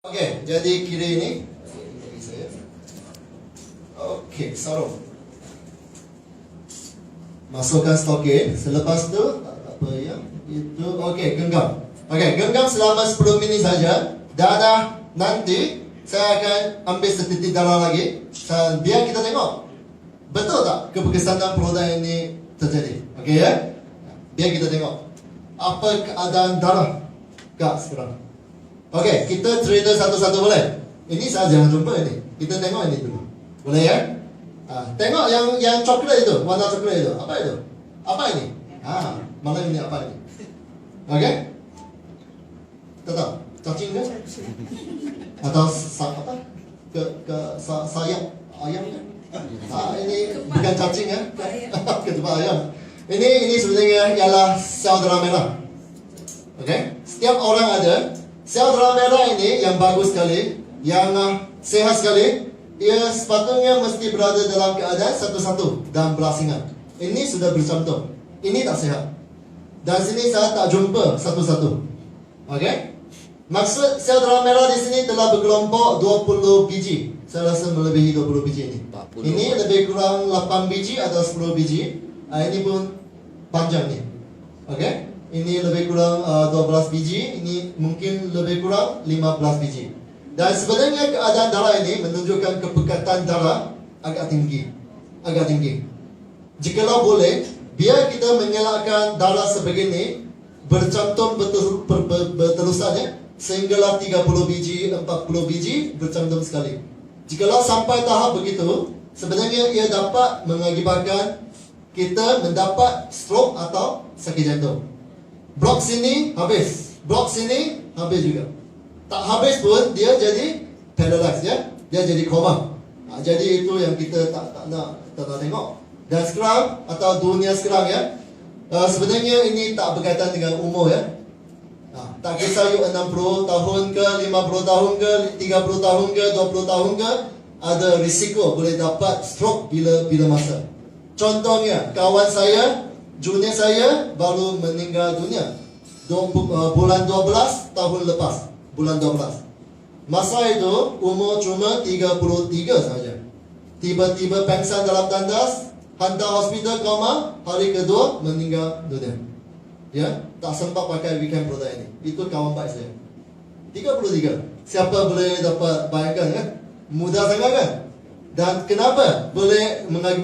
Okey, jadi kiri ini. Okey, sarung. Masukkan stokin. Selepas tu, apa yang itu? Okey, genggam. Okey, genggam selama 10 minit saja. Darah nanti saya akan ambil setitik darah lagi. Dan biar kita tengok. Betul tak keberkesanan produk ini terjadi? Okey ya? Biar kita tengok. Apa keadaan darah Kak sekarang? Okey, kita cerita satu-satu boleh? Ini saya jangan jumpa ini. Kita tengok ini dulu. Boleh ya? Ha, tengok yang yang coklat itu, warna coklat itu. Apa itu? Apa ini? Ha, malam ini apa ini? Okey? Tetap cacing ke? Atau sa, apa? Ke ke sa, sayap ayam ke? Ha, ini bukan cacing ya? Ketupat ayam. Ini ini sebenarnya ialah sel darah merah. Okey? Setiap orang ada sel darah merah ini yang bagus sekali, yang uh, sehat sekali, ia sepatutnya mesti berada dalam keadaan satu-satu dan berasingan. Ini sudah bercantum. Ini tak sehat. Dan sini saya tak jumpa satu-satu. Okey? Maksud sel darah merah di sini telah berkelompok 20 biji. Saya rasa melebihi 20 biji ini. 40. Ini lebih kurang 8 biji atau 10 biji. Ah, ini pun panjang ni. Okey? Ini lebih kurang uh, 12 biji, ini mungkin lebih kurang 15 biji. Dan sebenarnya keadaan darah ini menunjukkan kepekatan darah agak tinggi. Agak tinggi. Jikalau boleh, biar kita mengelakkan darah sebegini bercantum berterusan ya. Sehinggalah 30 biji, 40 biji bercantum sekali. Jikalau sampai tahap begitu, sebenarnya ia dapat mengakibatkan kita mendapat stroke atau sakit jantung. Blok sini habis, blok sini habis juga. Tak habis pun dia jadi paralyzed ya, dia jadi koma. Ha, jadi itu yang kita tak tak nak tak nak tengok. Dan sekarang atau dunia sekarang ya, uh, sebenarnya ini tak berkaitan dengan umur ya. Ha, tak kisah you 60 tahun ke, 50 tahun ke, 30 tahun ke, 20 tahun ke, ada risiko boleh dapat stroke bila bila masa. Contohnya, kawan saya, junior saya baru meninggal dunia. Uh, bulan 12 tahun lepas. Bulan 12. Masa itu umur cuma 33 saja. Tiba-tiba pengsan dalam tandas, hantar hospital koma, hari kedua meninggal dunia. Ya, tak sempat pakai weekend produk ini. Itu kawan baik saya. 33. Siapa boleh dapat bayangkan kan? Mudah sangat kan? Dan kenapa boleh mengakibatkan